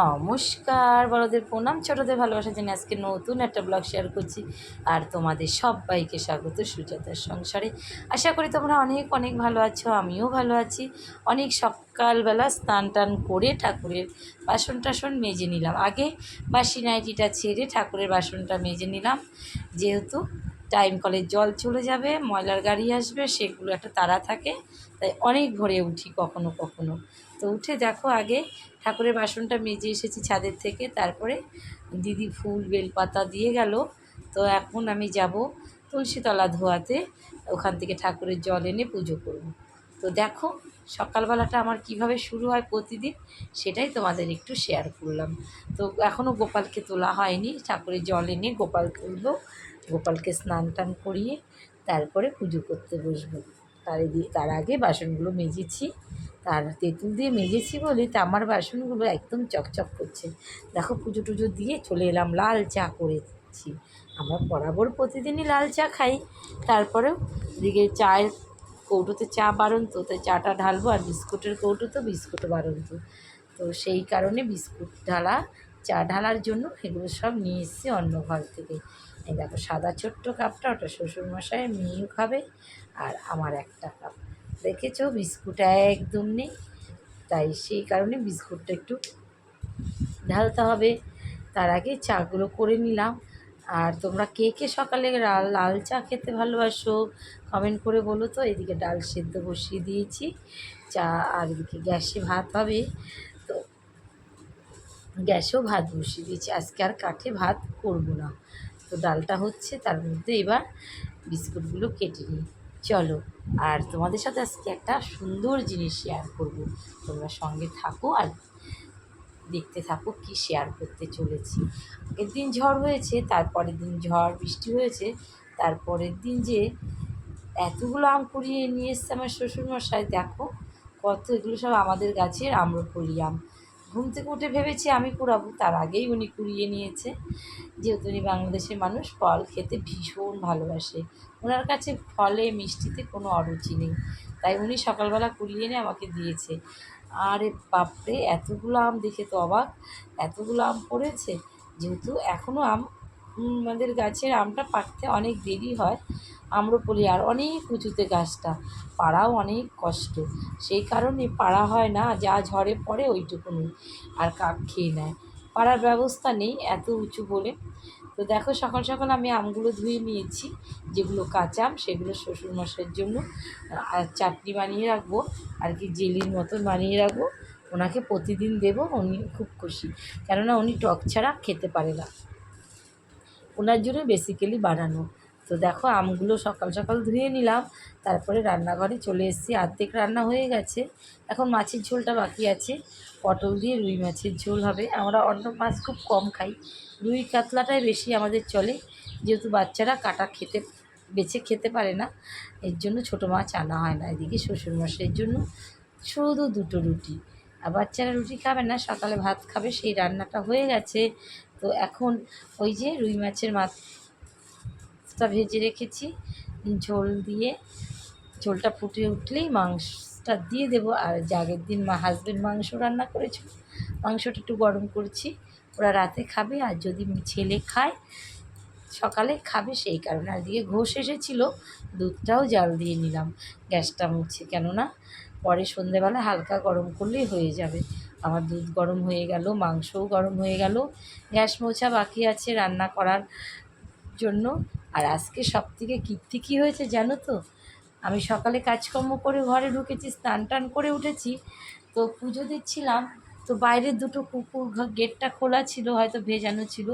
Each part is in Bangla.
নমস্কার, বড়দের প্রণাম, ছোটদের ভালোবাসার জন্য আজকে নতুন একটা ব্লগ শেয়ার করছি আর তোমাদের সবাইকে স্বাগত সুজাতার সংসারে। আশা করি তোমরা অনেক অনেক ভালো আছো, আমিও ভালো আছি। অনেক সকালবেলা স্নান টান করে ঠাকুরের বাসন টাসন মেজে নিলাম। আগে বাসি নাইটিটা ছেড়ে ঠাকুরের বাসনটা মেজে নিলাম। যেহেতু টাইম কলের জল চলে যাবে, ময়লার গাড়ি আসবে, সেগুলো একটা তারা থাকে। তাই অনেক ভোরে উঠি কখনো কখনো। তো উঠে দেখো আগে ঠাকুরের বাসনটা মেজে এসেছি ছাদের থেকে, তারপরে দিদি ফুল, বেলপাতা দিয়ে গেল। তো এখন আমি যাব তুলসীতলা ধোয়াতে, ওখান থেকে ঠাকুরের জল এনে পুজো করব। তো দেখো সকালবেলাটা আমার কীভাবে শুরু হয় প্রতিদিন, সেটাই তোমাদের একটু শেয়ার করলাম। তো এখনও গোপালকে তোলা হয়নি, ঠাকুরের জল এনে গোপাল তুলবো, গোপালকে স্নান টান করিয়ে তারপরে পুজো করতে বসবো। তার দিয়ে তার আগে বাসনগুলো মেজেছি। তার তেঁতুল দিয়ে মেজেছি বলে তা আমার বাসনগুলো একদম চকচক করছে। দেখো পুজো টুজো দিয়ে চলে এলাম লাল চা করেছি। আমরা বরাবর প্রতিদিনই লাল চা খাই। তারপরেও এদিকে চায়ের কৌটোতে চা বাড়ন্ত তাই চাটা ঢালবো আর বিস্কুটের কৌটো তো বিস্কুটও বাড়ন্ত। তো সেই কারণে বিস্কুট ঢালা, চা ঢালার জন্য এগুলো সব নিয়ে এসেছি অন্য ঘর থেকে। এই দেখো, সাদা ছোট্ট কাপটা, ওটা শ্বশুরমশাই মেয়েও খাবে, আর আমার একটা কাপ। দেখেছ? বিস্কুট একদম নেই। তাই সেই কারণে বিস্কুটটা একটু ঢালতে হবে। তার আগে চাগুলো করে নিলাম। আর তোমরা কে কে সকালে লাল চা খেতে ভালোবাসো কমেন্ট করে বলো তো। এদিকে ডাল সেদ্ধ বসিয়ে দিয়েছি। চা আর এদিকে গ্যাসে ভাত হবে। তো গ্যাসেও ভাত বসিয়ে দিয়েছি। আজকে আর কাঠে ভাত করব না। তো ডালটা হচ্ছে তার মধ্যে এবার বিস্কুটগুলো কেটে নিই। চলো, আর তোমাদের সাথে আজকে একটা সুন্দর জিনিস শেয়ার করব। তোমরা সঙ্গে থাকো আর দেখতে থাকো কি শেয়ার করতে চলেছি। আগের দিন ঝড় হয়েছে, তারপরের দিন ঝড় বৃষ্টি হয়েছে, তারপরের দিন যে এতগুলো আম কুড়িয়ে নিয়ে এসছে আমার শ্বশুরমশাই, দেখো কত এগুলো সব আমাদের গাছের আম্রপলি আম। ঘুম থেকে উঠে ভেবেছি আমি কুড়াবো। তার আগেই উনি কুড়িয়ে নিয়েছে। যেহেতু উনি বাংলাদেশের মানুষ, ফল খেতে ভীষণ ভালোবাসে। ওনার কাছে ফলে, মিষ্টিতে কোনো অরুচি নেই। তাই উনি সকালবেলা কুড়িয়ে এনে আমাকে দিয়েছে। আরে বাপরে, এতগুলো আম দেখে তো অবাক। এতগুলো আম পড়েছে। যেহেতু এখনও আম আমাদের গাছের আমটা পাকতে অনেক দেরি হয় আম্রপলি আর অনেক উঁচুতে গাছটা, পাড়াও অনেক কষ্ট। সেই কারণে পাড়া হয় না, যা ঝড়ে পড়ে ওইটুকুনি আর কাক খেয়ে নেয়। পাড়ার ব্যবস্থা নেই এত উঁচু বলে। তো দেখো সকাল সকাল আমি আমগুলো ধুয়ে নিয়েছি, যেগুলো কাঁচা আম সেগুলো শ্বশুরমশাইয়ের জন্য, আর চাটনি বানিয়ে রাখব, আর কি জেলির মতন বানিয়ে রাখব। ওনাকে প্রতিদিন দেবো, উনি খুব খুশি। কেননা উনি টক ছাড়া খেতে পারে না। ওনার জন্য বেসিক্যালি বানানো। তো দেখো, আমগুলো সকাল সকাল ধুয়ে নিলাম, তারপরে রান্নাঘরে চলে এসেছি। আর্ধেক রান্না হয়ে গেছে, এখন মাছের ঝোলটা বাকি আছে। পটল দিয়ে রুই মাছের ঝোল হবে। আমরা অন্য মাছ খুব কম খাই। রুই কাতলাটাই বেশি আমাদের চলে। যেহেতু বাচ্চারা কাটা খেতে, বেছে খেতে পারে না, এর জন্য ছোটো মাছ আনা হয় না। এদিকে শ্বশুর শ্বশুরমশাইয়ের জন্য শুধু দুটো রুটি। আর বাচ্চারা রুটি খাবে না, সকালে ভাত খাবে, সেই রান্নাটা হয়ে গেছে। তো এখন ওই যে রুই মাছের মাছটা ভেজে রেখেছি। ঝোল দিয়ে, ঝোলটা ফুটে উঠলেই মাংসটা দিয়ে দেবো। আর যে আগের দিন মা হাজবেন্ড মাংস রান্না করেছিল, মাংসটা একটু গরম করছি। ওরা রাতে খাবে আর যদি ছেলে খায়, সকালে খাবে সেই কারণে। আর দিকে ঘোষ এসেছিল, দুধটাও জাল দিয়ে নিলাম। গ্যাসটা মুছে, কেননা পরে সন্ধেবেলা হালকা গরম করলেই হয়ে যাবে। আমার দুধ গরম হয়ে গেল, মাংসও গরম হয়ে গেল, গ্যাস মোছা বাকি আছে রান্না করার জন্য। আর আজকে সব থেকে কীর্তি কী হয়েছে জানো তো? আমি সকালে কাজকর্ম করে ঘরে ঢুকেছি, স্নান টান করে উঠেছি, তো পুজো দিচ্ছিলাম, তো বাইরের দুটো কুকুর গেটটা খোলা ছিল, হয়তো ভেজানো ছিল।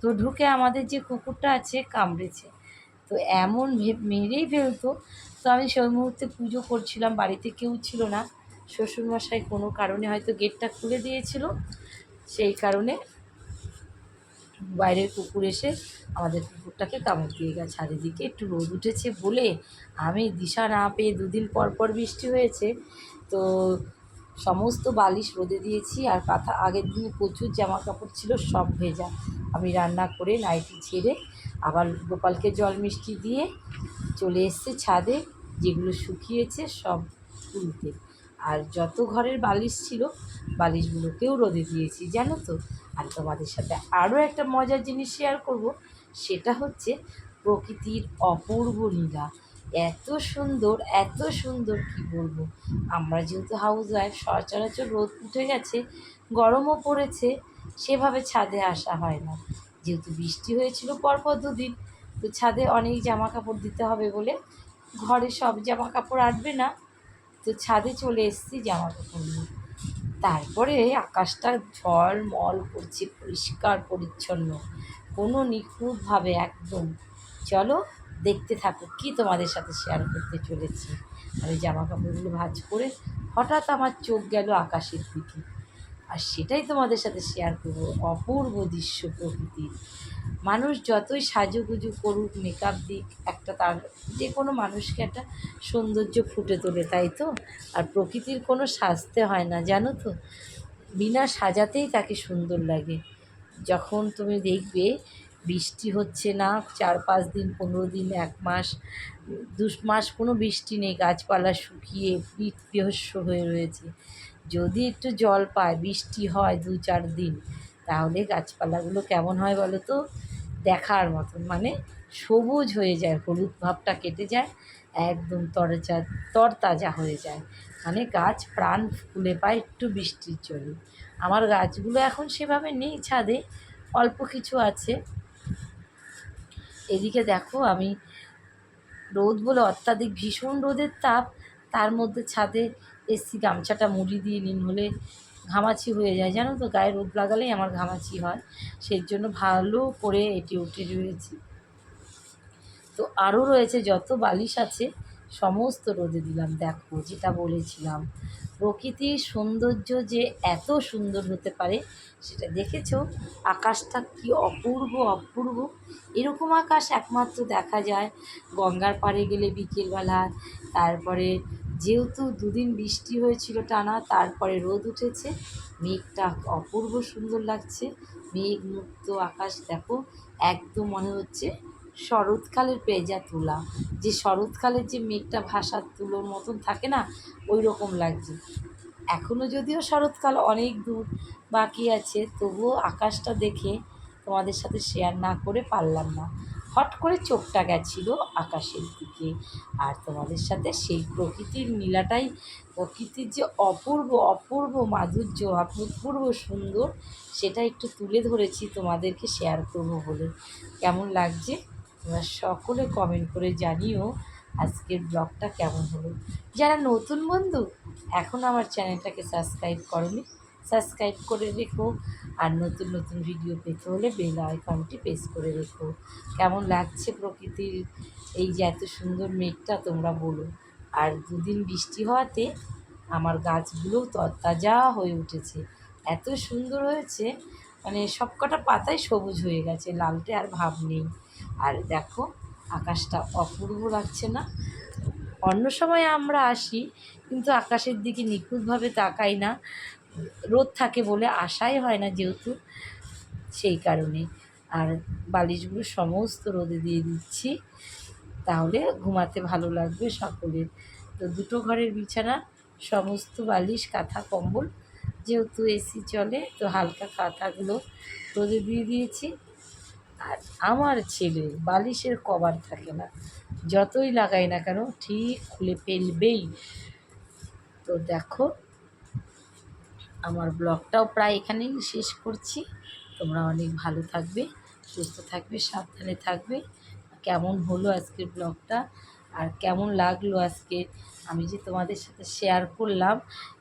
তো ঢুকে আমাদের যে কুকুরটা আছে কামড়েছে। তো এমন মেরেই ফেলতো। তো আমি সেই মুহূর্তে পুজো করছিলাম, বাড়িতে কেউ ছিল না। শ্বশুরমশাই কোনো কারণে হয়তো গেটটা খুলে দিয়েছিল, সেই কারণে বাইরের কুকুর এসে আমাদের কুকুরটাকে কামড় দিয়ে গেছে। আর এদিকে একটু রোদ উঠেছে বলে আমি দিশা না পেয়ে দুদিন পর পর বৃষ্টি হয়েছে। তো সমস্ত বালিশ রোদে দিয়েছি আর কাঁথা আগের দিনে প্রচুর জামা কাপড় ছিল, সব ভেজা। আমি রান্না করে নাইটি ছেড়ে আবার গোপালকে জল মিষ্টি দিয়ে চলে এসছে ছাদে, যেগুলো শুকিয়েছে সব তুলতে। আর যত ঘরের বালিশ ছিল, বালিশগুলোকেও রোদে দিয়েছি, জানো তো? আর তোমাদের সাথে আরও একটা মজার জিনিস শেয়ার করব, সেটা হচ্ছে প্রকৃতির অপূর্ব লীলা। এত সুন্দর এত সুন্দর, কি বলব? আমরা যেহেতু হাউস ওয়াইফ সচরাচর রোদ উঠে গেছে, গরমও পড়েছে, সেভাবে ছাদে আসা হয় না। যেহেতু বৃষ্টি হয়েছিল পরপর দুদিন, তো ছাদে অনেক জামা কাপড় দিতে হবে বলে ঘরে সব জামা কাপড় আটবে না। তো ছাদে চলে এসেছি জামা কাপড় নিয়ে। তারপরে আকাশটা ঝলমল করছে পরিষ্কার, পরিচ্ছন্ন, কোনো নিখুঁতভাবে একদম। চলো দেখতে থাকো কি তোমাদের সাথে শেয়ার করতে চলেছি। আমি জামা কাপড়গুলো ভাজ করে হঠাৎ আমার চোখ গেল আকাশের দিকে। আর সেটাই তোমাদের সাথে শেয়ার করব। অপূর্ব দৃশ্য প্রকৃতির। মানুষ যতই সাজুগুজু করুক মেকআপ দিক, একটা তার যে কোনো মানুষকে একটা সৌন্দর্য ফুটে তোলে, তাই তো? আর প্রকৃতির কোনো সাজতে হয় না, জানো তো? বিনা সাজাতেই তাকে সুন্দর লাগে। যখন তুমি দেখবে বৃষ্টি হচ্ছে না, চার পাঁচ দিন, পনেরো দিন, এক মাস, দু মাস কোনো বৃষ্টি নেই, গাছপালা শুকিয়ে পিঠ বিহস্য হয়ে রয়েছে। যদি একটু জল পায়, বৃষ্টি হয় দু চার দিন, তাহলে গাছপালাগুলো কেমন হয় বলো তো? দেখার মতন মানে সবুজ হয়ে যায়, হলুদ ভাবটা কেটে যায়, একদম তরজা তরতাজা হয়ে যায়। মানে গাছ প্রাণ ফুলে পায় একটু বৃষ্টির জন্য। আমার গাছগুলো এখন সেভাবে নেই ছাদে, অল্প কিছু আছে। এদিকে দেখো আমি রোদ বলে অত্যাধিক ভীষণ রোদের তাপ, তার মধ্যে ছাদে এসি গামছাটা মুড়ি দিয়ে নিন হলে ঘামাচি হয়ে যায়। জানো তো গায়ে রোদ লাগালেই আমার ঘামাচি হয়। সেই জন্য ভালো করে এটি উঠে রয়েছি। তো আরও রয়েছে যত বালিশ আছে, সমস্ত রোদে দিলাম। দেখো যেটা বলেছিলাম, প্রকৃতির সৌন্দর্য যে এত সুন্দর হতে পারে, সেটা দেখেছ? আকাশটা কি অপূর্ব অপূর্ব। এরকম আকাশ একমাত্র দেখা যায়। গঙ্গার পাড়ে গেলে বিকেলবেলা, তারপরে যেহেতু দুদিন বৃষ্টি হয়েছিল টানা, তারপরে রোদ উঠেছে। মেঘটা অপূর্ব সুন্দর লাগছে। মেঘ মুক্ত আকাশ দেখো, একদম মনে হচ্ছে শরৎকালের পেঁজা তোলা। যে শরৎকালের যে মেঘটা ভাসার তুলোর মতন থাকে না ওই রকম লাগছে। এখনও যদিও শরৎকাল অনেক দূর বাকি আছে, তবুও আকাশটা দেখে তোমাদের সাথে শেয়ার না করে পারলাম না। হট করে চোখটা গেছিল আকাশের দিকে। আর তোমাদের সাথে সেই প্রকৃতির নীলাটাই প্রকৃতির যে অপূর্ব অপূর্ব মাধুর্য, অপূর্ব সুন্দর, সেটা একটু তুলে ধরেছি তোমাদেরকে শেয়ার করব বলে। কেমন লাগছে? তোমরা সকলে কমেন্ট করে জানিও আজকের ব্লগটা কেমন হলো। যারা নতুন বন্ধু, এখন আমার চ্যানেলটাকে সাবস্ক্রাইব করনি সাবস্ক্রাইব করে রেখো আর নতুন নতুন ভিডিও পেতে হলে বেল আইকনটি প্রেস করে রেখো। কেমন লাগছে প্রকৃতির এই যে এত সুন্দর মেঘটা তোমরা বলো। আর দুদিন বৃষ্টি হওয়াতে আমার গাছগুলোও তরতাজা হয়ে উঠেছে। এত সুন্দর হয়েছে মানে সবকটা পাতাই সবুজ হয়ে গেছে, লালটে আর ভাব নেই। আর দেখো, আকাশটা অপূর্ব লাগছে না? অন্য সময় আমরা আসি, কিন্তু আকাশের দিকে নিখুঁতভাবে তাকাই না। রোদ থাকে বলে আশাই হয় না যেহেতু, সেই কারণে। আর বালিশগুলো সমস্ত রোদে দিয়ে দিচ্ছি। তাহলে ঘুমাতে ভালো লাগবে সকলের। তো দুটো ঘরের বিছানা, সমস্ত বালিশ, কাঁথা, কম্বল, যেহেতু এসি চলে, তো হালকা কাঁথাগুলো রোদে দিয়ে দিয়েছি। আর আমার ছেলে বালিশের কভার থাকে না, যতই লাগাই না কেন ঠিক খুলে ফেলবেই। তো দেখো আমার ব্লগটাও প্রায় এখানেই শেষ করছি। তোমরা অনেক ভালো থাকবে, সুস্থ থাকবে, সাবধানে থাকবে। কেমন হলো আজকের ব্লগটা? আর কেমন লাগল আজকে? আমি যে তোমাদের সাথে শেয়ার করলাম,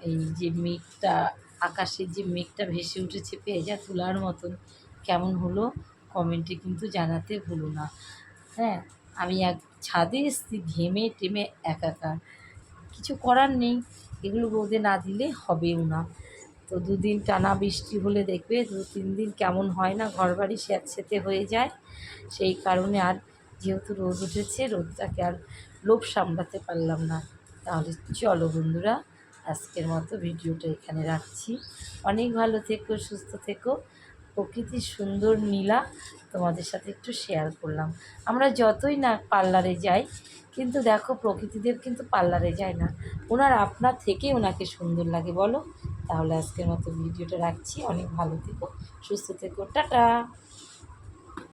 এই যে মেঘটা আকাশের যে মেঘটা ভেসে উঠেছে পেঁজা তোলার মতন, কেমন হলো? কমেন্টে কিন্তু জানাতে ভুলো না। হ্যাঁ আমি এক ছাদে এসছি, ঘেমে টেমে একাকার। কিছু করার নেই, এগুলো রোদে না দিলে হবেও না। তো দুদিন টানা বৃষ্টি হলে দেখবে দু তিন দিন কেমন হয় না ঘর বাড়ি স্যাঁতস্যাঁতে হয়ে যায়। সেই কারণে আর যেহেতু রোদ উঠেছে, রোদটাকে আর লোভ সামলাতে পারলাম না। তাহলে চলো বন্ধুরা, আজকের মতো ভিডিওটা এখানে রাখছি। অনেক ভালো থেকো, সুস্থ থেকো। প্রকৃতির সুন্দর নীলা তোমাদের সাথে একটু শেয়ার করলাম। আমরা যতই না পার্লারে যাই, কিন্তু দেখো প্রকৃতিদেব কিন্তু পার্লারে যায় না। ওনার আপনার থেকে ওনাকে সুন্দর লাগে, বলো। তাহলে আজকের মতো ভিডিওটা রাখছি। অনেক ভালো থেকো সুস্থ থেকো। টাটা!